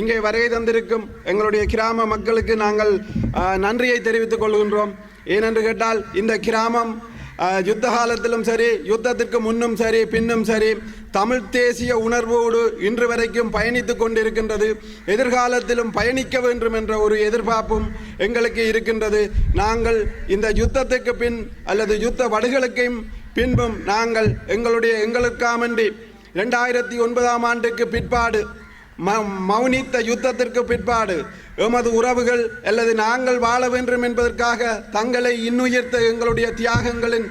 இங்கே வருகை தந்திருக்கும் எங்களுடைய கிராம மக்களுக்கு நாங்கள் நன்றியை தெரிவித்துக் கொள்கின்றோம். ஏனென்று கேட்டால் இந்த கிராமம் யுத்த காலத்திலும் சரி யுத்தத்திற்கு முன்னும் சரி பின்னும் சரி தமிழ் தேசிய உணர்வோடு இன்று வரைக்கும் பயணித்து கொண்டிருக்கின்றது. எதிர்காலத்திலும் பயணிக்க வேண்டும் என்ற ஒரு எதிர்பார்ப்பும் எங்களுக்கு இருக்கின்றது. நாங்கள் இந்த யுத்தத்துக்கு பின் அல்லது யுத்த வடுகளுக்கும் பின்பும் நாங்கள் எங்களுடைய எங்களுக்காமன்றி ரெண்டாயிரத்தி ஒன்பதாம் ஆண்டுக்கு பிற்பாடு மௌனித்த யுத்தத்திற்கு பிற்பாடு எமது உறவுகள் அல்லது நாங்கள் வாழ வேண்டும் என்பதற்காக தங்களை இன்னுயிர்த்த எங்களுடைய தியாகங்களின்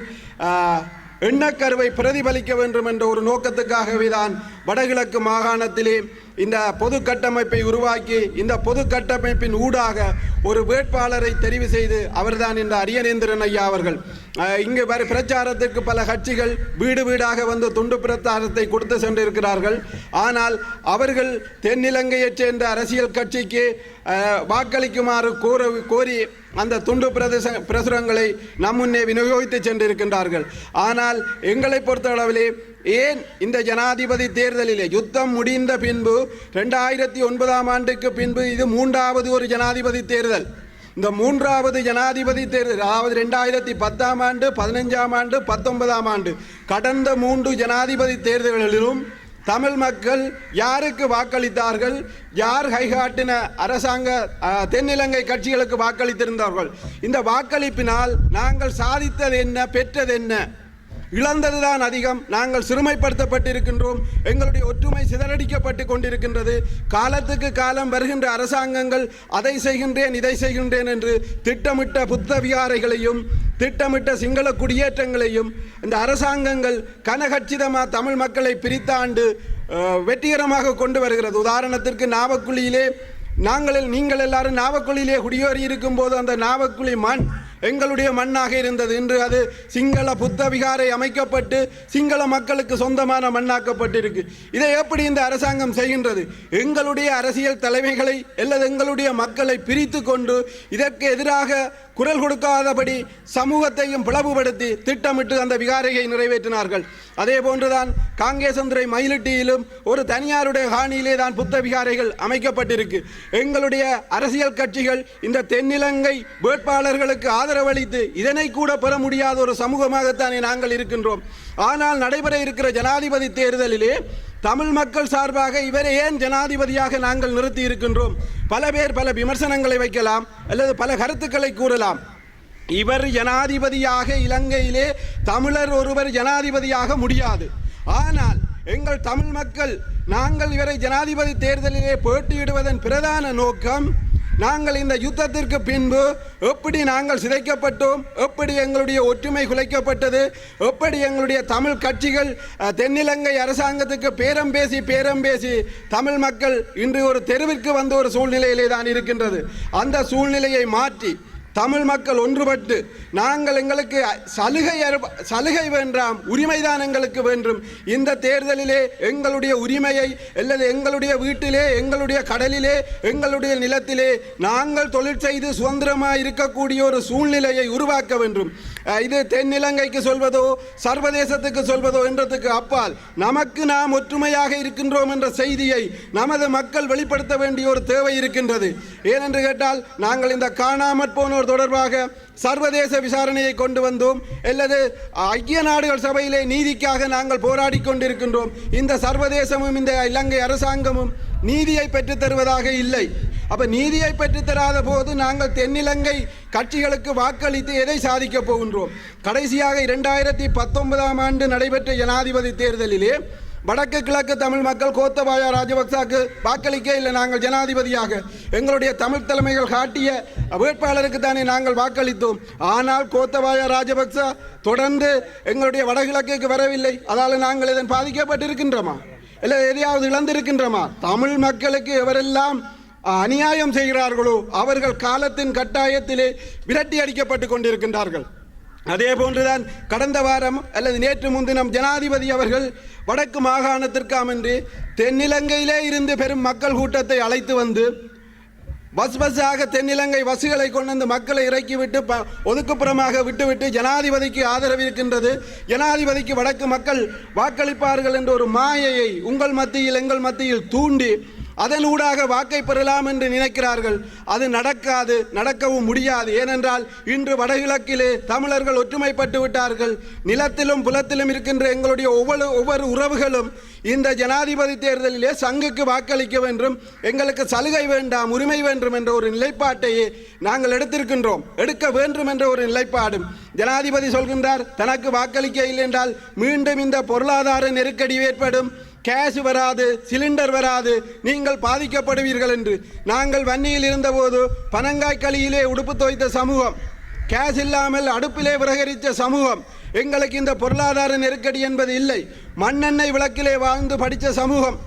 எண்ணக்கருவை பிரதிபலிக்க வேண்டும் என்ற ஒரு நோக்கத்துக்காகவே தான் வடகிழக்கு மாகாணத்திலே இந்த பொது கட்டமைப்பை உருவாக்கி இந்த பொது கட்டமைப்பின் ஊடாக ஒரு வேட்பாளரை தெரிவு செய்து அவர்தான் இந்த அரியநேந்திரன் ஐயா அவர்கள். இங்கு வர பிரச்சாரத்திற்கு பல கட்சிகள் வீடு வீடாக வந்து துண்டு பிரச்சாரத்தை கொடுத்து சென்றிருக்கிறார்கள். ஆனால் அவர்கள் தென்னிலங்கையைச் சேர்ந்த அரசியல் கட்சிக்கு வாக்களிக்குமாறு கோர கோரி அந்த துண்டு பிரதேச பிரசுரங்களை நம் முன்னே விநியோகித்து சென்றிருக்கின்றார்கள். ஆனால் எங்களை பொறுத்தளவிலே ஏன் இந்த ஜனாதிபதி தேர்தலிலே யுத்தம் முடிந்த பின்பு ரெண்டாயிரத்தி ஒன்பதாம் ஆண்டுக்கு பின்பு இது மூன்றாவது ஒரு ஜனாதிபதி தேர்தல்? இந்த மூன்றாவது ஜனாதிபதி தேர்தல் அதாவது ரெண்டாயிரத்தி பத்தாம் ஆண்டு பதினஞ்சாம் ஆண்டு பத்தொன்பதாம் ஆண்டு கடந்த மூன்று ஜனாதிபதி தேர்தல்களிலும் தமிழ் மக்கள் யாருக்கு வாக்களித்தார்கள்? யார் கைகாட்டின அரசாங்க தென்னிலங்கை கட்சிகளுக்கு வாக்களித்திருந்தார்கள்? இந்த வாக்களிப்பினால் நாங்கள் சாதித்தது என்ன பெற்றது என்ன? இழந்ததுதான் அதிகம். நாங்கள் சிறுமைப்படுத்தப்பட்டிருக்கின்றோம். எங்களுடைய ஒற்றுமை சிதறடிக்கப்பட்டு கொண்டிருக்கின்றது. காலத்துக்கு காலம் வருகின்ற அரசாங்கங்கள் அதை செய்கின்றேன் இதை செய்கின்றேன் என்று திட்டமிட்ட புத்த விகாரைகளையும் திட்டமிட்ட சிங்கள குடியேற்றங்களையும் இந்த அரசாங்கங்கள் கனகச்சிதமாக தமிழ் மக்களை பிரித்தாண்டு வெற்றிகரமாக கொண்டு வருகிறது. உதாரணத்திற்கு நாவக்குழியிலே நாங்கள் நீங்கள் எல்லாரும் நாவக்குழியிலே குடியேறி இருக்கும்போது அந்த நாவக்குழி மண் எங்களுடைய மண்ணாக இருந்தது. இன்று அது சிங்கள புத்த விகாரை அமைக்கப்பட்டு சிங்கள மக்களுக்கு சொந்தமான மண்ணாக்கப்பட்டிருக்கு. இதை எப்படி இந்த அரசாங்கம் செய்கின்றது? எங்களுடைய அரசியல் தலைமைகளை அல்லது எங்களுடைய மக்களை பிரித்து கொண்டு இதற்கு எதிராக குரல் கொடுக்காதபடி சமூகத்தையும் பிளவுபடுத்தி திட்டமிட்டு அந்த விகாரையை நிறைவேற்றினார்கள். அதே போன்றுதான் காங்கேசந்துறை மயிலிட்டியிலும் ஒரு தனியாருடைய காணியிலே தான் புத்த விகாரைகள் அமைக்கப்பட்டிருக்கு. எங்களுடைய அரசியல் கட்சிகள் இந்த தென்னிலங்கை வேட்பாளர்களுக்கு ஆதரவளித்து இதனை கூட பெற முடியாத ஒரு சமூகமாகத்தானே நாங்கள் இருக்கின்றோம். ஆனால் நடைபெற இருக்கிற ஜனாதிபதி தேர்தலிலே தமிழ் மக்கள் சார்பாக இவரை ஏன் ஜனாதிபதியாக நாங்கள் நிறுத்தி இருக்கின்றோம்? பல பேர் பல விமர்சனங்களை வைக்கலாம் அல்லது பல கருத்துக்களை கூறலாம். இவர் ஜனாதிபதியாக இலங்கையிலே தமிழர் ஒருவர் ஜனாதிபதியாக முடியாது. ஆனால் எங்கள் தமிழ் மக்கள் நாங்கள் இவரை ஜனாதிபதி தேர்தலிலே போட்டியிடுவதன் பிரதான நோக்கம் நாங்கள் இந்த யுத்தத்திற்கு பின்பு எப்படி நாங்கள் சிதைக்கப்பட்டோம் எப்படி எங்களுடைய ஒற்றுமை குலைக்கப்பட்டது எப்படி எங்களுடைய தமிழ் கட்சிகள் தென்னிலங்கை அரசாங்கத்துக்கு பேரம் பேசி பேரம் பேசி தமிழ் மக்கள் இன்று ஒரு தெருவிற்கு வந்த ஒரு சூழ்நிலையிலே தான் இருக்கின்றது. அந்த சூழ்நிலையை மாற்றி தமிழ் மக்கள் ஒன்றுபட்டு நாங்கள் எங்களுக்கு சலுகை சலுகை வேண்டாம் உரிமைதான் எங்களுக்கு வேண்டும். இந்த தேர்தலிலே எங்களுடைய உரிமையை அல்லது எங்களுடைய வீட்டிலே எங்களுடைய கடலிலே எங்களுடைய நிலத்திலே நாங்கள் தொழிற்செய்து சுதந்திரமாக இருக்கக்கூடிய ஒரு சூழ்நிலையை உருவாக்க வேண்டும். இது தென்னிலங்கைக்கு சொல்வதோ சர்வதேசத்துக்கு சொல்வதோ என்றதுக்கு அப்பால் நமக்கு நாம் ஒற்றுமையாக இருக்கின்றோம் என்ற செய்தியை நமது மக்கள் வெளிப்படுத்த வேண்டிய ஒரு தேவை இருக்கின்றது. ஏனென்று கேட்டால் நாங்கள் இந்த காணாமற் போனோர் தொடர்பாக சர்வதேச விசாரணையை கொண்டு வந்தோம். அல்லது ஐக்கிய நாடுகள் சபையிலே நீதிக்காக நாங்கள் போராடி கொண்டிருக்கின்றோம். இந்த சர்வதேசமும் இந்த இலங்கை அரசாங்கமும் நீதியை பெற்றுத் தருவதாக இல்லை. அப்ப நீதியை பெற்றுத்தராத போது நாங்கள் தென்னிலங்கை கட்சிகளுக்கு வாக்களித்து எதை சாதிக்கப் போகின்றோம்? கடைசியாக இரண்டாயிரத்தி பத்தொன்பதாம் ஆண்டு நடைபெற்ற ஜனாதிபதி தேர்தலிலே வடக்கு கிழக்கு தமிழ் மக்கள் கோத்தபாயா ராஜபக்சாக்கு வாக்களிக்க இல்லை நாங்கள் ஜனாதிபதியாக. எங்களுடைய தமிழ் தலைமைகள் காட்டிய வேட்பாளருக்கு தானே நாங்கள் வாக்களித்தோம். ஆனால் கோத்தபாயா ராஜபக்சா தொடர்ந்து எங்களுடைய வடகிழக்குக்கு வரவில்லை. அதால் நாங்கள் இதன் பாதிக்கப்பட்டிருக்கின்றோமா? இல்லை எதையாவது இழந்திருக்கின்றோமா? தமிழ் மக்களுக்கு எவரெல்லாம் அநியாயம் செய்கிறார்களோ அவர்கள் காலத்தின் கட்டாயத்திலே விரட்டி அடிக்கப்பட்டு கொண்டிருக்கின்றார்கள். அதே போன்றுதான் கடந்த வாரம் அல்லது நேற்று முன்தினம் ஜனாதிபதி அவர்கள் வடக்கு மாகாணத்திற்கு அமர்ந்து தென்னிலங்கையிலே இருந்து பெரும் மக்கள் கூட்டத்தை அழைத்து வந்து பஸ் பஸ்ஸாக தென்னிலங்கை பஸ்ஸுகளை கொண்டு வந்து மக்களை இறக்கிவிட்டு ப ஒதுக்குப்புறமாக விட்டுவிட்டு ஜனாதிபதிக்கு ஆதரவு இருக்கின்றது. ஜனாதிபதிக்கு வடக்கு மக்கள் வாக்களிப்பார்கள் என்ற ஒரு மாயையை உங்கள் மத்தியில் எங்கள் மத்தியில் தூண்டி அதன் ஊடாக வாக்கை பெறலாம் என்று நினைக்கிறார்கள். அது நடக்காது நடக்கவும் முடியாது. ஏனென்றால் இன்று வடகிழக்கிலே தமிழர்கள் ஒற்றுமைப்பட்டு விட்டார்கள். நிலத்திலும் புலத்திலும் இருக்கின்ற எங்களுடைய ஒவ்வொரு ஒவ்வொரு உறவுகளும் இந்த ஜனாதிபதி தேர்தலிலே சங்குக்கு வாக்களிக்க வேண்டும் எங்களுக்கு சலுகை வேண்டாம் உரிமை வேண்டும் என்ற ஒரு நிலைப்பாட்டையே நாங்கள் எடுத்திருக்கின்றோம். எடுக்க வேண்டும் என்ற ஒரு நிலைப்பாடும். ஜனாதிபதி சொல்கின்றார் தனக்கு வாக்களிக்க இல்லை என்றால் மீண்டும் இந்த பொருளாதார நெருக்கடி ஏற்படும். கேஸ் வராது சிலிண்டர் வராது நீங்கள் பாதிக்கப்படுவீர்கள் என்று. நாங்கள் வன்னியில் இருந்தபோது பனங்காய்களியிலே உடுப்பு துவைத்த சமூகம் கேஸ் இல்லாமல் அடுப்பிலே விறகரித்த சமூகம் எங்களுக்கு இந்த பொருளாதார நெருக்கடி என்பது இல்லை. மண்ணெண்ணெய் விளக்கிலே வாழ்ந்து படித்த சமூகம்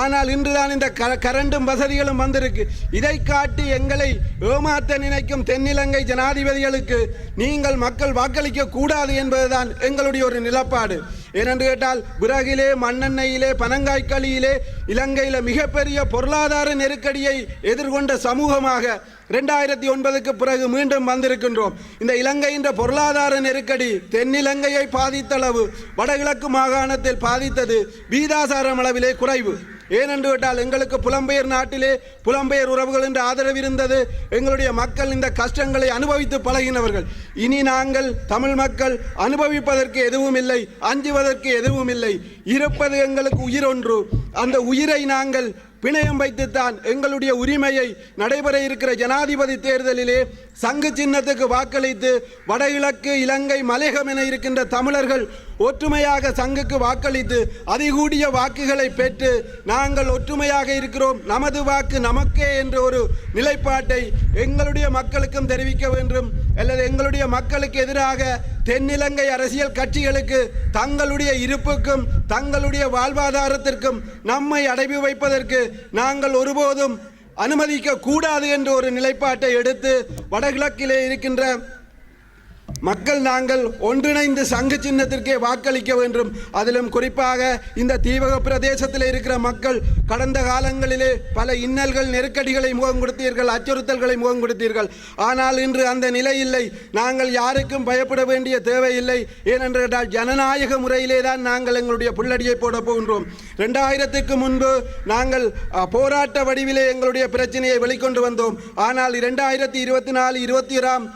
ஆனால் இன்றுதான் இந்த க கரண்டும் வசதிகளும் வந்திருக்கு. இதை காட்டி எங்களை ஏமாற்ற நினைக்கும் தென்னிலங்கை ஜனாதிபதிகளுக்கு நீங்கள் மக்கள் வாக்களிக்க கூடாது என்பதுதான் எங்களுடைய ஒரு நிலப்பாடு. ஏனென்று கேட்டால் விறகிலே மண்ணெண்ணெயிலே பனங்காய்க்களியிலே இலங்கையில் மிகப்பெரிய பொருளாதார நெருக்கடியை எதிர்கொண்ட சமூகமாக ரெண்டாயிரத்தி ஒன்பதுக்கு பிறகு மீண்டும் வந்திருக்கின்றோம். இந்த இலங்கை என்ற பொருளாதார நெருக்கடி தென்னிலங்கையை பாதித்தளவு வடகிழக்கு மாகாணத்தில் பாதித்தது வீதாசாரம் அளவிலே குறைவு. ஏனென்று விட்டால் எங்களுக்கு புலம்பெயர் நாட்டிலே புலம்பெயர் உறவுகள் என்ற ஆதரவு இருந்தது எங்களுடைய மக்கள் இந்த கஷ்டங்களை அனுபவித்து பழகினவர்கள். இனி நாங்கள் தமிழ் மக்கள் அனுபவிப்பதற்கு எதுவும் இல்லை அஞ்சுவதற்கு எதுவும் இல்லை. இருப்பது எங்களுக்கு உயிர் ஒன்று அந்த உயிரை நாங்கள் பிணையம் வைத்துத்தான் எங்களுடைய உரிமையை நடைபெற இருக்கிற ஜனாதிபதி தேர்தலிலே சங்கு சின்னத்துக்கு வாக்களித்து வடகிழக்கு இலங்கை மலையகம் என இருக்கின்ற தமிழர்கள் ஒற்றுமையாக சங்குக்கு வாக்களித்து அதிகூடிய வாக்குகளை பெற்று நாங்கள் ஒற்றுமையாக இருக்கிறோம். நமது வாக்கு நமக்கே என்ற ஒரு நிலைப்பாட்டை எங்களுடைய மக்களுக்கும் தெரிவிக்க வேண்டும். அல்லது எங்களுடைய மக்களுக்கு எதிராக தென்னிலங்கை அரசியல் கட்சிகளுக்கு தங்களுடைய இருப்புக்கும் தங்களுடைய வாழ்வாதாரத்திற்கும் நம்மை அடைவு வைப்பதற்கு நாங்கள் ஒருபோதும் அனுமதிக்க கூடாது என்ற ஒரு நிலைப்பாட்டை எடுத்து வடகிழக்கிலே இருக்கின்ற மக்கள் நாங்கள் ஒன்றிணைந்து சங்கு சின்னத்திற்கே வாக்களிக்க வேண்டும். அதிலும் குறிப்பாக இந்த தீவக பிரதேசத்தில் இருக்கிற மக்கள் கடந்த காலங்களிலே பல இன்னல்கள் நெருக்கடிகளை முகம் கொடுத்தீர்கள் அச்சுறுத்தல்களை முகம் கொடுத்தீர்கள். ஆனால் இன்று அந்த நிலை இல்லை. நாங்கள் யாருக்கும் பயப்பட வேண்டிய தேவையில்லை. ஏனென்றால் ஜனநாயக முறையிலே தான் நாங்கள் எங்களுடைய புள்ளடியை போட போகின்றோம். ரெண்டாயிரத்துக்கு முன்பு நாங்கள் போராட்ட வடிவிலே எங்களுடைய பிரச்சனையை வெளிக்கொண்டு வந்தோம். ஆனால் இரண்டாயிரத்தி இருபத்தி நாலு இருபத்தி ஆறாம்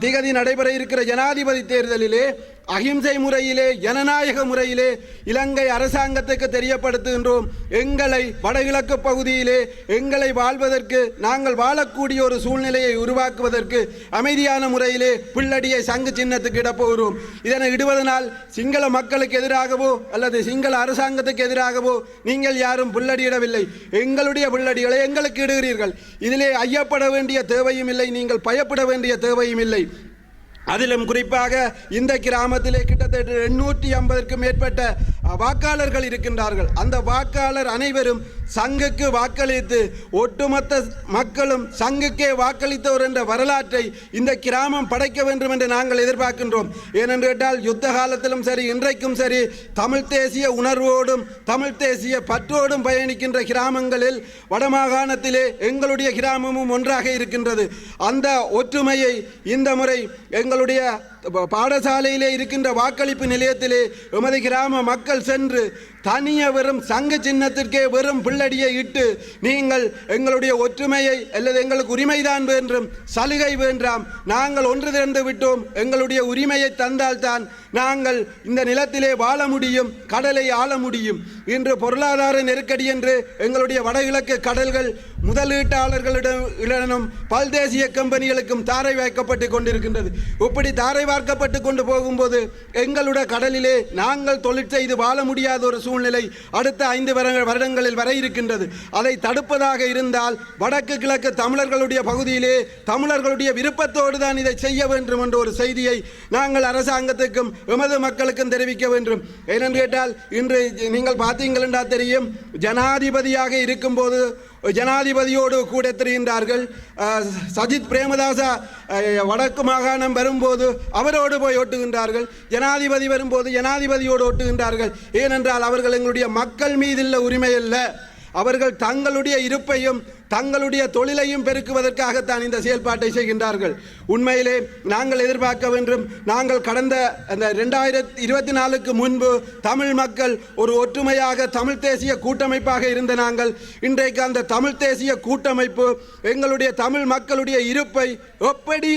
திகதி நடைபெற இருக்கிற ஜனாதிபதி தேர்தலிலே அகிம்சை முறையிலே ஜனநாயக முறையிலே இலங்கை அரசாங்கத்துக்கு தெரியப்படுத்துகின்றோம். எங்களை வடகிழக்கு பகுதியிலே எங்களை வாழ்வதற்கு நாங்கள் வாழக்கூடிய ஒரு சூழ்நிலையை உருவாக்குவதற்கு அமைதியான முறையிலே பிள்ளடியை சங்கு சின்னத்துக்கு இடப்போகிறோம் இதனை இடுவதனால் சிங்கள மக்களுக்கு எதிராகவோ அல்லது சிங்கள அரசாங்கத்துக்கு எதிராகவோ நீங்கள் யாரும் புள்ளடியிடவில்லை. எங்களுடைய புள்ளடிகளை எங்களுக்கு இடுகிறீர்கள். இதிலே ஐயப்பட வேண்டிய தேவையும் இல்லை நீங்கள் பயப்பட வேண்டிய தேவையும் இல்லை. அதிலும் குறிப்பாக இந்த கிராமத்திலே கிட்டத்தட்ட எண்ணூற்றி ஐம்பதற்கும் மேற்பட்ட வாக்காளர்கள் இருக்கின்றார்கள். அந்த வாக்காளர் அனைவரும் சங்குக்கு வாக்களித்து ஒட்டுமொத்த மக்களும் சங்குக்கே வாக்களித்தவர் என்ற வரலாற்றை இந்த கிராமம் படைக்க வேண்டும் என்று நாங்கள் எதிர்பார்க்கின்றோம். ஏனென்று கேட்டால் யுத்த காலத்திலும் சரி இன்றைக்கும் சரி தமிழ் தேசிய உணர்வோடும் தமிழ் தேசிய பற்றோடும் பயணிக்கின்ற கிராமங்களில் வடமாகாணத்திலே எங்களுடைய கிராமமும் ஒன்றாக இருக்கின்றது. அந்த ஒற்றுமையை இந்த முறை எங்களுடைய பாடசாலையிலே இருக்கின்ற வாக்களிப்பு நிலையத்திலே எமது கிராம மக்கள் சென்று தனிய வெறும் சங்க சின்னத்திற்கே வெறும் பிள்ளடியை இட்டு நீங்கள் எங்களுடைய ஒற்றுமையை அல்லது எங்களுக்கு உரிமைதான் வேண்டும் சலுகை வேண்டாம். நாங்கள் ஒன்று திறந்து விட்டோம். எங்களுடைய உரிமையை தந்தால்தான் நாங்கள் இந்த நிலத்திலே வாழ முடியும் கடலை ஆள முடியும். இன்று பொருளாதார நெருக்கடி என்று எங்களுடைய வடகிழக்கு கடல்கள் முதலீட்டாளர்களிடம் பல்தேசிய கம்பெனிகளுக்கும் தாரை வைக்கப்பட்டு கொண்டிருக்கின்றது. இப்படி தாரை பார்க்கப்பட்டு கொண்டு போகும்போது எங்களுடைய கடலிலே நாங்கள் தொழில் செய்து வாழ முடியாத ஒரு சூழ்நிலை அடுத்த ஐந்து வருடங்களில் வர இருக்கின்றது. அதை தடுப்பதாக இருந்தால் வடக்கு கிழக்கு தமிழர்களுடைய பகுதியிலே தமிழர்களுடைய விருப்பத்தோடு தான் இதை செய்ய வேண்டும் என்ற ஒரு செய்தியை நாங்கள் அரசாங்கத்துக்கும் எமது மக்களுக்கும் தெரிவிக்க வேண்டும். ஏனென்று கேட்டால் இன்று நீங்கள் பார்த்தீங்கள் என்றால் தெரியும் ஜனாதிபதியாக இருக்கும்போது ஜனாதிபதியோடு கூட தெரிகின்றார்கள். சஜித் பிரேமதாசா வடக்கு மாகாணம் வரும்போது அவரோடு போய் ஒட்டுகின்றார்கள் ஜனாதிபதி வரும்போது ஜனாதிபதியோடு ஒட்டுகின்றார்கள் ஏனென்றால் அவர்கள் எங்களுடைய மக்கள் மீதுள்ள உரிமை அல்ல. அவர்கள் தங்களுடைய இருப்பையும் தங்களுடைய தொழிலையும் பெருக்குவதற்காகத்தான் இந்த செயல்பாட்டை செய்கின்றார்கள். உண்மையிலே நாங்கள் எதிர்பார்க்க வேண்டும். நாங்கள் கடந்த அந்த ரெண்டாயிரத்தி இருபத்தி நாலுக்கு முன்பு தமிழ் மக்கள் ஒரு ஒற்றுமையாக தமிழ் தேசிய கூட்டமைப்பாக இருந்த நாங்கள் இன்றைக்கு அந்த தமிழ் தேசிய கூட்டமைப்பு எங்களுடைய தமிழ் மக்களுடைய இருப்பை எப்படி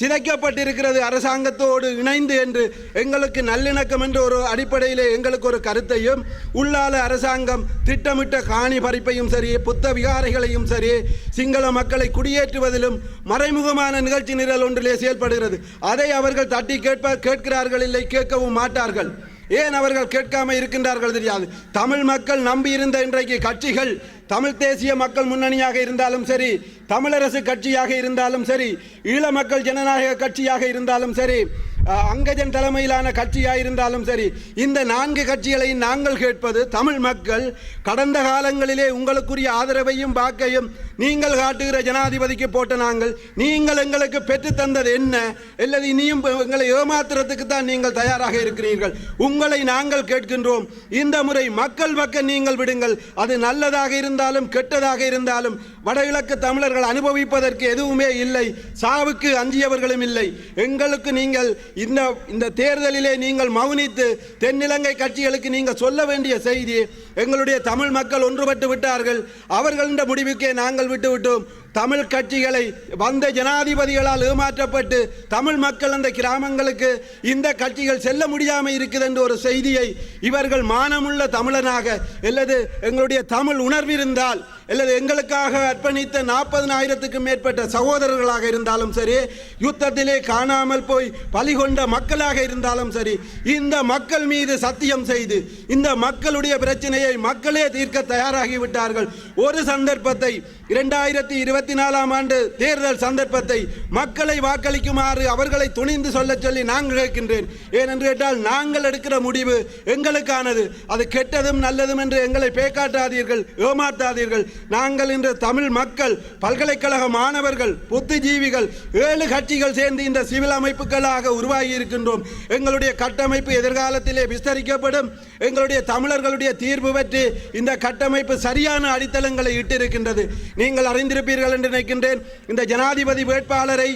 திணைக்கப்பட்டிருக்கிறது அரசாங்கத்தோடு இணைந்து என்று எங்களுக்கு நல்லிணக்கம் என்ற ஒரு அடிப்படையிலே எங்களுக்கு ஒரு கருத்தையும் உள்ளால அரசாங்கம் திட்டமிட்ட காணி பறிப்பையும் சரி புத்த விகாரைகளையும் சரி சிங்கள மக்களை குடியேற்றுவதிலும் மறைமுகமான நிகழ்ச்சி நிரல் ஒன்றிலே செயல்படுகிறது. அதை அவர்கள் தட்டி கேட்ப கேட்கிறார்கள் இல்லை கேட்கவும் மாட்டார்கள். ஏன் அவர்கள் கேட்காம இருக்கின்றார்கள் தெரியாது? தமிழ் மக்கள் நம்பியிருந்த இன்றைக்கு கட்சிகள் தமிழ் தேசிய மக்கள் முன்னணியாக இருந்தாலும் சரி தமிழரசு கட்சியாக இருந்தாலும் சரி ஈழ மக்கள் ஜனநாயக கட்சியாக இருந்தாலும் சரி அங்கஜன் தலைமையிலான கட்சியாக இருந்தாலும் சரி இந்த நான்கு கட்சிகளையும் நாங்கள் கேட்பது தமிழ் மக்கள் கடந்த காலங்களிலே உங்களுக்குரிய ஆதரவையும் வாக்கையும் நீங்கள் காட்டுகிற ஜனாதிபதிக்கு போட்ட நாங்கள் நீங்கள் எங்களுக்கு பெற்று தந்தது என்ன? அல்லது இனியும் எங்களை ஏமாத்துறதுக்கு தான் நீங்கள் தயாராக இருக்கிறீர்கள்? உங்களை நாங்கள் கேட்கின்றோம். இந்த முறை மக்கள் பக்கம் நீங்கள் விடுங்கள். அது நல்லதாக இருந்தாலும் கெட்டதாக இருந்தாலும் வடகிழக்கு தமிழர்கள் அனுபவிப்பதற்கு எதுவுமே இல்லை. சாவுக்கு அஞ்சியவர்களும் இல்லை. எங்களுக்கு நீங்கள் இந்த இந்த தேர்தலிலே நீங்கள் மௌனித்து தென்னிலங்கை கட்சிகளுக்கு நீங்கள் சொல்ல வேண்டிய செய்தி எங்களுடைய தமிழ் மக்கள் ஒன்றுபட்டு விட்டார்கள். அவர்களின் முடிவுக்கே நாங்கள் விட்டுவிட்டோம். தமிழ் கட்சிகளை வந்த ஜனாதிபதிகளால் ஏமாற்றப்பட்டு தமிழ் மக்கள் அந்த கிராமங்களுக்கு இந்த கட்சிகள் செல்ல முடியாமல் இருக்குது என்ற ஒரு செய்தியை இவர்கள் மானமுள்ள தமிழனாக அல்லது எங்களுடைய தமிழ் உணர்வு இருந்தால் அல்லது எங்களுக்காக அர்ப்பணித்த நாற்பதனாயிரத்துக்கும் மேற்பட்ட சகோதரர்களாக இருந்தாலும் சரி யுத்தத்திலே காணாமல் போய் பலி கொண்ட மக்களாக இருந்தாலும் சரி இந்த மக்கள் மீது சத்தியம் செய்து இந்த மக்களுடைய பிரச்சனையை மக்களே தீர்க்க தயாராகிவிட்டார்கள். ஒரு சந்தர்ப்பத்தை இரண்டாயிரத்தி இருபத்தி நாலாம் ஆண்டு தேர்தல் சந்தர்ப்பத்தை மக்களை வாக்களிக்குமாறு அவர்களை துணிந்து சொல்ல சொல்லி நாங்கள் கேட்கின்றேன். ஏனென்று கேட்டால் நாங்கள் எடுக்கிற முடிவு எங்களுக்கானது. அது கெட்டதும் நல்லதும் என்று எங்களை பேக்காட்டாதீர்கள் ஏமாற்றாதீர்கள். நாங்கள் இன்று தமிழ் மக்கள் பல்கலைக்கழக மாணவர்கள் புத்திஜீவிகள் ஏழு கட்சிகள் சேர்ந்து இந்த சிவில் அமைப்புகளாக உருவாகி இருக்கின்றோம் எங்களுடைய கட்டமைப்பு எதிர்காலத்திலே விஸ்தரிக்கப்படும். எங்களுடைய தமிழர்களுடைய தீர்வு பற்றி இந்த கட்டமைப்பு சரியான அடித்தளங்களை இட்டிருக்கின்றது. நீங்கள் அறிந்திருப்பீர்கள் என்று நினைக்கின்றேன். இந்த ஜனாதிபதி வேட்பாளரை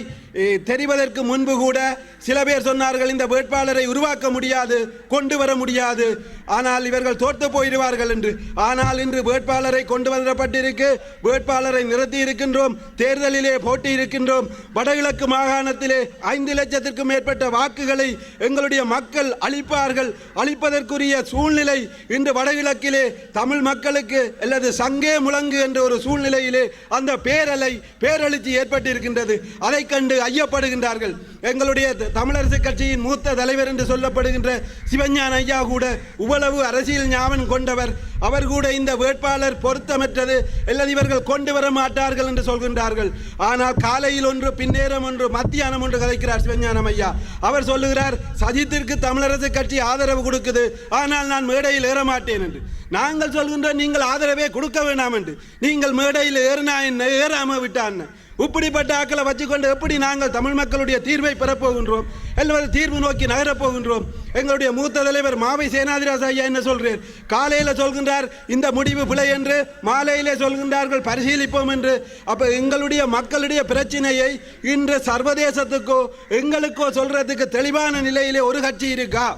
தெரிவதற்கு முன்பு கூட சில பேர் சொன்னார்கள் இந்த வேட்பாளரை உருவாக்க முடியாது கொண்டு வர முடியாது. ஆனால் இவர்கள் தோற்று போயிடுவார்கள் என்று. ஆனால் இன்று வேட்பாளரை கொண்டு வரப்பட்டிருக்கு வேட்பாளரை நிறுத்தி இருக்கின்றோம் தேர்தலிலே போட்டி இருக்கின்றோம். வடகிழக்கு மாகாணத்திலே ஐந்து லட்சத்திற்கும் மேற்பட்ட வாக்குகளை எங்களுடைய மக்கள் அளிப்பார்கள். அளிப்பதற்குரிய சூழ்நிலை இன்று வடகிழக்கிலே தமிழ் மக்களுக்கு அல்லது சங்கே முழங்கு என்ற ஒரு சூழ்நிலையிலே அந்த பேர் பேரலை பேரெழுச்சி ஏற்பட்டிருக்கின்றது. அதை கண்டு ஐயப்படுகின்றார்கள். எங்களுடைய தமிழரசு கட்சியின் மூத்த தலைவர் என்று சொல்லப்படுகின்ற சிவஞான ஐயா கூட இவ்வளவு அரசியல் ஞாபகம் கொண்டவர். அவர் கூட இந்த வேட்பாளர் பொருத்தமற்றது அல்லது இவர்கள் கொண்டு வர மாட்டார்கள் என்று சொல்கின்றார்கள். ஆனால் காலையில் ஒன்று பின்னேரம் ஒன்று மத்தியானம் ஒன்று கதைக்கிறார் சிவஞானம் ஐயா. அவர் சொல்லுகிறார் சஜித்திற்கு தமிழரசு கட்சி ஆதரவு கொடுக்குது. ஆனால் நான் மேடையில் ஏற மாட்டேன் என்று. நாங்கள் சொல்கின்ற நீங்கள் ஆதரவே கொடுக்க வேண்டாம் என்று. நீங்கள் மேடையில் ஏறினா என்ன? ஏறாம விட்டா விட்டான்னு இப்படிப்பட்ட ஆக்களை வச்சுக்கொண்டு எப்படி நாங்கள் தமிழ் மக்களுடைய தீர்வை பெறப்போகின்றோம்? அல்லது தீர்வு நோக்கி நகரப்போகின்றோம் எங்களுடைய மூத்த தலைவர் மாவை சேனாதிராஜ் ஐயா என்ன சொல்றேன் காலையில் சொல்கின்றார் இந்த முடிவு பிழை என்று. மாலையிலே சொல்கின்றார்கள் பரிசீலிப்போம் என்று. அப்போ எங்களுடைய மக்களுடைய பிரச்சனையை இன்று சர்வதேசத்துக்கோ எங்களுக்கோ சொல்றதுக்கு தெளிவான நிலையிலே ஒரு கட்சி இருக்கா?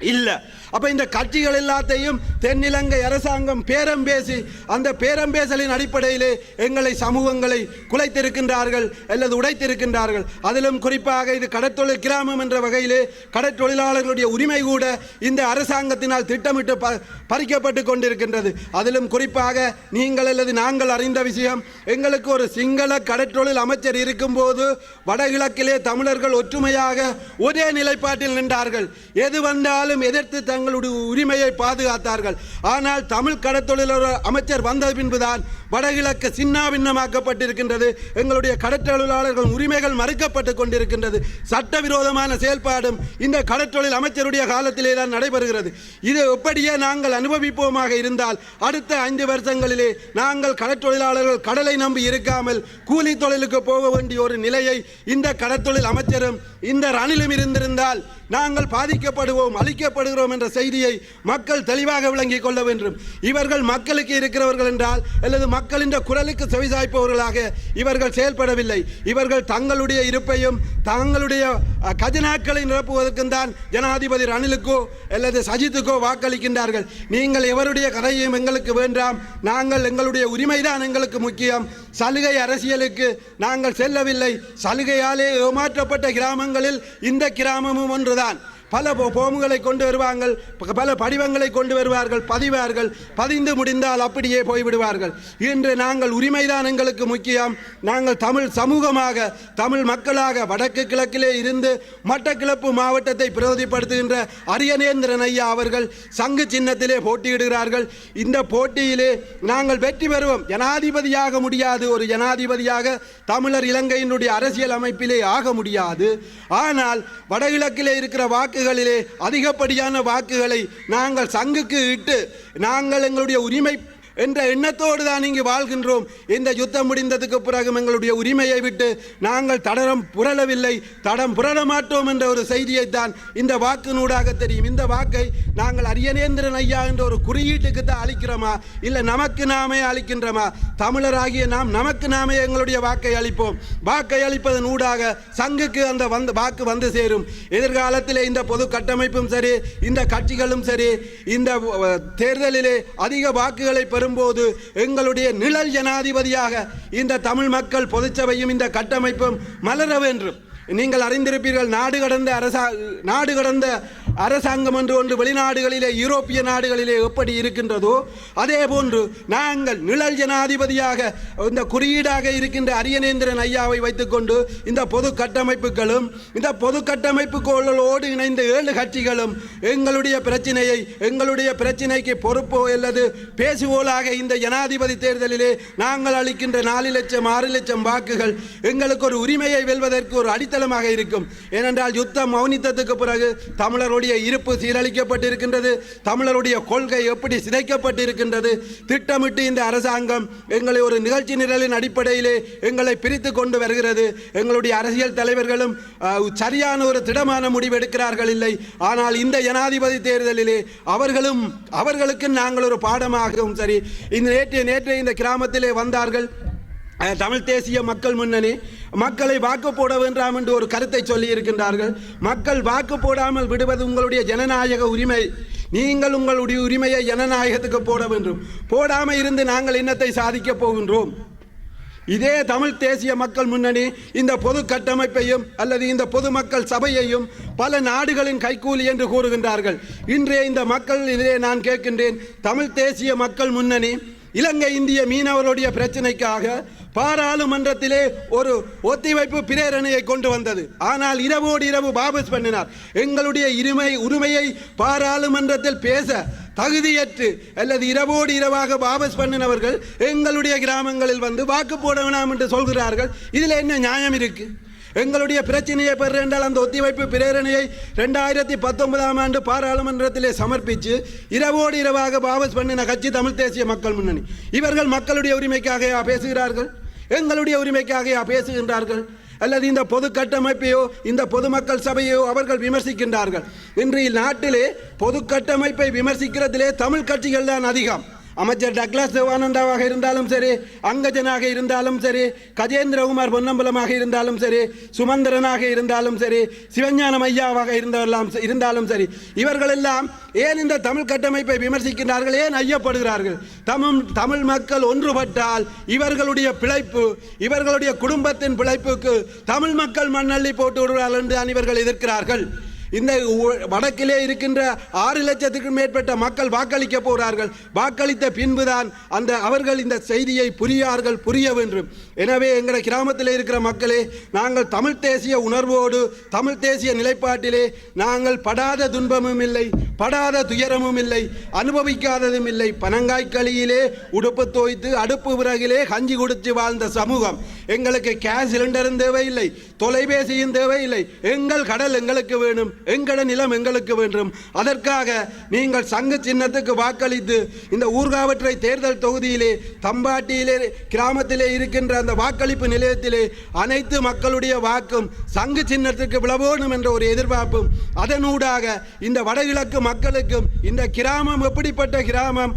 இல்லை. அப்போ இந்த கட்சிகள் எல்லாத்தையும் தென்னிலங்கை அரசாங்கம் பேரம் பேசி அந்த பேரம் பேசலின் அடிப்படையிலே எங்களை சமூகங்களை குலைத்திருக்கின்றார்கள் அல்லது உடைத்திருக்கின்றார்கள். அதிலும் குறிப்பாக இது கடற்தொழில் கிராமம் என்ற வகையிலே கடற்தொழிலாளர்களுடைய உரிமை கூட இந்த அரசாங்கத்தினால் திட்டமிட்டு ப பறிக்கப்பட்டு கொண்டிருக்கின்றது. அதிலும் குறிப்பாக நீங்கள் அல்லது நாங்கள் அறிந்த விஷயம் எங்களுக்கு ஒரு சிங்கள கடற்றொழில் அமைச்சர் இருக்கும்போது வடகிழக்கிலே தமிழர்கள் ஒற்றுமையாக ஒரே நிலைப்பாட்டில் நின்றார்கள். எது வந்தாலும் எதிர்த்து தங்களுடைய உரிமையை பாதுகாத்தார்கள். ஆனால் தமிழ் கடத்தொழிலாளர் அமைச்சர் வந்த பின்புதான் வடகிழக்கு சின்னாபின்னமாக்கப்பட்டிருக்கின்றது. எங்களுடைய கடற்றொழிலாளர்கள் உரிமைகள் மறுக்கப்பட்டு கொண்டிருக்கின்றது. சட்டவிரோதமான செயல்பாடும் இந்த கடற்றொழில் அமைச்சருடைய காலத்திலே தான் நடைபெறுகிறது. இது எப்படியே நாங்கள் அனுபவிப்போமாக இருந்தால் அடுத்த ஐந்து வருஷங்களிலே நாங்கள் கடற்றொழிலாளர்கள் கடலை நம்பி இருக்காமல் கூலி தொழிலுக்கு போக வேண்டிய ஒரு நிலையை இந்த கடற்தொழில் அமைச்சரும் இந்த ரணிலும் இருந்திருந்தால் நாங்கள் பாதிக்கப்படுவோம் அழிக்கப்படுகிறோம் என்ற செய்தியை மக்கள் தெளிவாக விளங்கிக் கொள்ள வேண்டும். இவர்கள் மக்களுக்கு இருக்கிறவர்கள் என்றால் அல்லது மக்களின் குரலுக்கு செவிசாய்ப்பவர்களாக இவர்கள் செயல்படவில்லை. இவர்கள் தங்களுடைய இருப்பையும் தங்களுடைய அஹ், கஜனாக்களை நிரப்புவதற்கும் தான் ஜனாதிபதி ரணிலுக்கோ அல்லது சஜித்துக்கோ வாக்களிக்கின்றார்கள். நீங்கள் எவருடைய கதையும் எங்களுக்கு வேண்டாம். நாங்கள் எங்களுடைய உரிமைதான் எங்களுக்கு முக்கியம். சலுகை அரசியலுக்கு நாங்கள் செல்லவில்லை. சலுகையாலே ஏமாற்றப்பட்ட கிராமங்களில் இந்த கிராமமும் ஒன்றுதான். பல போமுகளை கொண்டு வருவார்கள். ப- பல படிவங்களை கொண்டு வருவார்கள். பதிவார்கள். பதிந்து முடிந்தால் அப்படியே போய்விடுவார்கள். இன்று நாங்கள் உரிமைதான் எங்களுக்கு முக்கியம். நாங்கள் தமிழ் சமூகமாக தமிழ் மக்களாக வடக்கு கிழக்கிலே இருந்து மட்டக்கிழப்பு மாவட்டத்தை பிரதிபடுத்துகின்ற அரியநேந்திரன் ஐயா அவர்கள் சங்கு சின்னத்திலே போட்டியிடுகிறார்கள். இந்த போட்டியிலே நாங்கள் வெற்றி பெறுவோம். ஜனாதிபதியாக முடியாது. ஒரு ஜனாதிபதியாக தமிழர் இலங்கையினுடைய அரசியல் அமைப்பிலே ஆக முடியாது. ஆனால் வடகிழக்கிலே இருக்கிற வாக்கு வாக்குகளிலே அதிகப்படியான வாக்குகளை நாங்கள் சங்குக்கு இட்டு நாங்கள் எங்களுடைய உரிமை என்ற எண்ணத்தோடு தான் இங்கு வாழ்கின்றோம். இந்த யுத்தம் முடிந்ததுக்கு பிறகு எங்களுடைய உரிமையை விட்டு நாங்கள் தடரம் புரளவில்லை. தடம் புரள மாட்டோம் என்ற ஒரு செய்தியை தான் இந்த வாக்கினூடாக தெரியும். இந்த வாக்கை நாங்கள் அரியநேந்திரன் ஐயா என்ற ஒரு குறியீட்டுக்கு தான் அளிக்கிறோமா? இல்லை நமக்கு நாமே அளிக்கின்றோமா? தமிழராகிய நாம் நமக்கு நாமே எங்களுடைய வாக்கை அளிப்போம். வாக்கை அளிப்பதன் ஊடாக சங்குக்கு அந்த வந்து வாக்கு வந்து சேரும். எதிர்காலத்தில் இந்த பொது கட்டமைப்பும் சரி இந்த கட்சிகளும் சரி இந்த தேர்தலிலே அதிக வாக்குகளை வரும்போது எங்களுடைய நிழல் ஜனாதிபதியாக இந்த தமிழ் மக்கள் பொதுச்சபையும் இந்த கட்டமைப்பும் மலர வேண்டும் நீங்கள் அறிந்திருப்பீர்கள் நாடு கடந்த அரசா நாடு கடந்த அரசாங்கம் என்று ஒன்று வெளிநாடுகளிலே யூரோப்பிய நாடுகளிலே எப்படி இருக்கின்றதோ அதே போன்று நாங்கள் நிழல் ஜனாதிபதியாக இந்த குறியீடாக இருக்கின்ற அரியநேந்திரன் ஐயாவை வைத்துக்கொண்டு இந்த பொது கட்டமைப்புகளும் இந்த பொது கட்டமைப்புகளோடு இணைந்த ஏழு கட்சிகளும் எங்களுடைய பிரச்சனையை எங்களுடைய பிரச்சனைக்கு பொறுப்போ அல்லது பேசுவோலாக இந்த ஜனாதிபதி தேர்தலிலே நாங்கள் அளிக்கின்ற நாலு லட்சம் ஆறு லட்சம் வாக்குகள் எங்களுக்கு ஒரு உரிமையை வெல்வதற்கு ஒரு அடித்த அடித்தளமாக இருக்கும். ஏனென்றால் யுத்தம் மௌனித்ததுக்கு பிறகு தமிழருடைய இருப்பு சீரழிக்கப்பட்டிருக்கின்றது. தமிழருடைய கொள்கை எப்படி சிதைக்கப்பட்டிருக்கின்றது. திட்டமிட்டு இந்த அரசாங்கம் எங்களை ஒரு நிகழ்ச்சி நிரலின் அடிப்படையிலே எங்களை பிரித்து கொண்டு வருகிறது. எங்களுடைய அரசியல் தலைவர்களும் சரியான ஒரு திடமான முடிவு எடுக்கிறார்கள் இல்லை. ஆனால் இந்த ஜனாதிபதி தேர்தலிலே அவர்களும் அவர்களுக்கு நாங்கள் ஒரு பாடமாகவும் சரி இந்த நேற்று நேற்று இந்த கிராமத்திலே வந்தார்கள். தமிழ் தேசிய மக்கள் முன்னணி மக்களை வாக்கு போட வேண்டாம் என்று ஒரு கருத்தை சொல்லி இருக்கின்றார்கள். மக்கள் வாக்கு போடாமல் விடுவது உங்களுடைய ஜனநாயக உரிமை. நீங்கள் உங்களுடைய உரிமையை ஜனநாயகத்துக்கு போட வேண்டும். போடாமல் இருந்து நாங்கள் இன்னத்தை சாதிக்கப் போகின்றோம். இதே தமிழ் தேசிய மக்கள் முன்னணி இந்த பொது கட்டமைப்பையும் அல்லது இந்த பொதுமக்கள் சபையையும் பல நாடுகளின் கைக்கூலி என்று கூறுகின்றார்கள். இன்றைய இந்த மக்கள் இதிலே நான் கேட்கின்றேன் தமிழ் தேசிய மக்கள் முன்னணி இலங்கை இந்திய மீனவருடைய பிரச்சனைக்காக பாராளுமன்றத்திலே ஒரு ஒத்திவைப்பு பிரேரணையை கொண்டு வந்தது. ஆனால் இரவோடு இரவு பாபஸ் பண்ணினார். எங்களுடைய இருமை உரிமையை பாராளுமன்றத்தில் பேச தகுதியற்று அல்லது இரவோடு இரவாக வாபஸ் பண்ணினவர்கள் எங்களுடைய கிராமங்களில் வந்து வாக்கு போட வேணாம் என்று சொல்கிறார்கள். இதில் என்ன நியாயம் இருக்கு? எங்களுடைய பிரச்சனையை பெற என்றால் அந்த ஒத்திவைப்பு பிரேரணையை ரெண்டாயிரத்தி பத்தொன்பதாம் ஆண்டு பாராளுமன்றத்திலே சமர்ப்பித்து இரவோடு இரவாக வாபஸ் பண்ணின கட்சி தமிழ் தேசிய மக்கள் முன்னணி. இவர்கள் மக்களுடைய உரிமைக்காக பேசுகிறார்கள்? எங்களுடைய உரிமைக்காக பேசுகின்றார்கள்? அல்லது இந்த பொது கட்டமைப்பையோ இந்த பொதுமக்கள் சபையோ அவர்கள் விமர்சிக்கின்றார்கள்? இன்று நாட்டிலே பொது கட்டமைப்பை விமர்சிக்கிறதிலே தமிழ் கட்சிகள் தான் அதிகம். அமைச்சர் டக்ளாஸ் தேவானந்தாவாக இருந்தாலும் சரி அங்கஜனாக இருந்தாலும் சரி கஜேந்திரகுமார் பொன்னம்பலமாக இருந்தாலும் சரி சுமந்திரனாக இருந்தாலும் சரி சிவஞானம் ஐயாவாக இருந்தவெல்லாம் இருந்தாலும் சரி இவர்கள் எல்லாம் ஏன் இந்த தமிழ் கட்டமைப்பை விமர்சிக்கின்றார்கள் ஏன் ஐயப்படுகிறார்கள்? தமிழ் தமிழ் மக்கள் ஒன்றுபட்டால் இவர்களுடைய பிழைப்பு இவர்களுடைய குடும்பத்தின் பிழைப்புக்கு தமிழ் மக்கள் மண்ணள்ளி போட்டு விடுவார்கள் என்று தான் இவர்கள் எதிர்க்கிறார்கள். இந்த வடக்கிலே இருக்கின்ற ஆறு லட்சத்துக்கும் மேற்பட்ட மக்கள் வாக்களிக்க போகிறார்கள். வாக்களித்த பின்புதான் அந்த அவர்கள் இந்த செய்தியை புரியார்கள் புரிய வேண்டும். எனவே எங்களை கிராமத்தில் இருக்கிற மக்களே நாங்கள் தமிழ் தேசிய உணர்வோடு தமிழ் தேசிய நிலைப்பாட்டிலே நாங்கள் படாத துன்பமும் இல்லை படாத துயரமும் இல்லை அனுபவிக்காததும் இல்லை. பனங்காய்க்களியிலே உடுப்பு தோய்த்து அடுப்பு விறகிலே கஞ்சி குடித்து வாழ்ந்த சமூகம். எங்களுக்கு கேஸ் சிலிண்டரும் தேவையில்லை தொலைபேசியும் தேவையில்லை. எங்கள் கடல் எங்களுக்கு வேணும். எங்கள நிலம் எங்களுக்கு வேண்டும். அதற்காக நீங்கள் சங்கு சின்னத்துக்கு வாக்களித்து இந்த ஊர்காவற்றை தேர்தல் தொகுதியிலே தம்பாட்டியிலே கிராமத்திலே இருக்கின்ற அந்த வாக்களிப்பு நிலையத்திலே அனைத்து மக்களுடைய வாக்கும் சங்கு சின்னத்துக்கு விழவோணும் என்ற ஒரு எதிர்பார்ப்பும் அதனூடாக இந்த வடகிழக்கு மக்களுக்கும் இந்த கிராமம் எப்படிப்பட்ட கிராமம்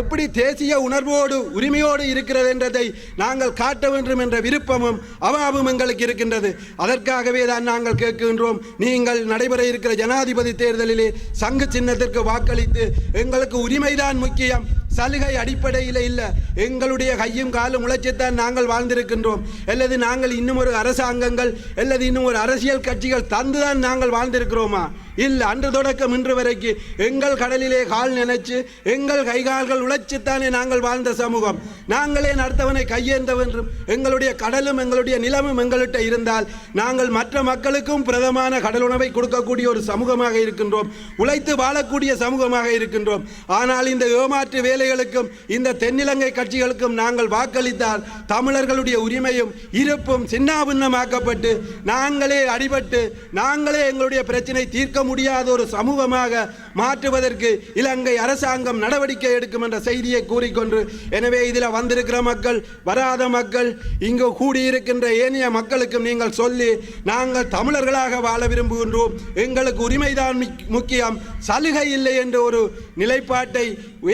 எப்படி தேசிய உணர்வோடு உரிமையோடு இருக்கிறது என்றதை நாங்கள் காட்ட வேண்டும் என்ற விருப்பமும் அவாபும் எங்களுக்கு இருக்கின்றது. அதற்காகவே தான் நாங்கள் கேட்கின்றோம். நீங்கள் நடைபெற இருக்கிற ஜனாதிபதி தேர்தலிலே சங்கு சின்னத்திற்கு வாக்களித்து எங்களுக்கு உரிமைதான் முக்கியம். சலுகை அடிப்படையில் இல்லை. எங்களுடைய கையும் காலும் உழைச்சித்தான் நாங்கள் வாழ்ந்திருக்கின்றோம். அல்லது நாங்கள் இன்னும் ஒரு அரசாங்கங்கள் அல்லது இன்னும் ஒரு அரசியல் கட்சிகள் தந்துதான் நாங்கள் வாழ்ந்திருக்கிறோமா? இல்லை அன்று தொடக்கம் இன்று வரைக்கும் எங்கள் கடலிலே கால் நினைச்சு எங்கள் கைகால்கள் உழைச்சித்தானே நாங்கள் வாழ்ந்த சமூகம். நாங்களே நடத்தவனை கையேந்தவென்றும் எங்களுடைய கடலும் எங்களுடைய நிலமும் எங்கள்கிட்ட இருந்தால் நாங்கள் மற்ற மக்களுக்கும் பிரதமான கடல் உணவை கொடுக்கக்கூடிய ஒரு சமூகமாக இருக்கின்றோம். உழைத்து வாழக்கூடிய சமூகமாக இருக்கின்றோம். ஆனால் இந்த ஏமாற்று வேலைகளுக்கும் இந்த தென்னிலங்கை கட்சிகளுக்கும் நாங்கள் வாக்களித்தால் தமிழர்களுடைய உரிமையும் இருப்பும் சின்னாபின்னமாக்கப்பட்டு நாங்களே அடிபட்டு நாங்களே எங்களுடைய பிரச்சனை தீர்க்க முடியாத ஒரு சமூகமாக மாற்றுவதற்கு இலங்கை அரசாங்கம் நடவடிக்கை எடுக்கும் என்ற செய்தியை கூறிக்கொண்டு எனவே இதில் வந்திருக்கிற மக்கள் வராத மக்கள் இங்கு கூடியிருக்கின்ற ஏனைய மக்களுக்கும் நீங்கள் சொல்லி நாங்கள் தமிழர்களாக வாழ விரும்புகின்றோம். எங்களுக்கு உரிமைதான் முக்கியம். சலுகை இல்லை என்ற ஒரு நிலைப்பாட்டை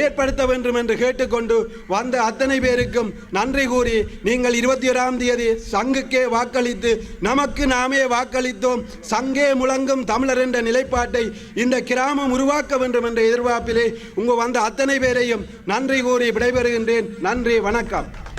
ஏற்படுத்த வேண்டும் என்று கேட்டுக்கொண்டு வந்த அத்தனை பேருக்கும் நன்றி கூறி நீங்கள் இருபத்தி ஓராம் தேதி சங்குக்கே வாக்களித்து நமக்கு நாமே வாக்களித்தோம். சங்கே முழங்கும் தமிழர் என்ற நிலைப்பாட்டை இந்த கிராமம் உருவாக்க வேண்டும் என்ற எதிர்பார்ப்பிலே உங்க வந்த அத்தனை பேரையும் நன்றி கூறி விடைபெறுகின்றேன். நன்றி வணக்கம்.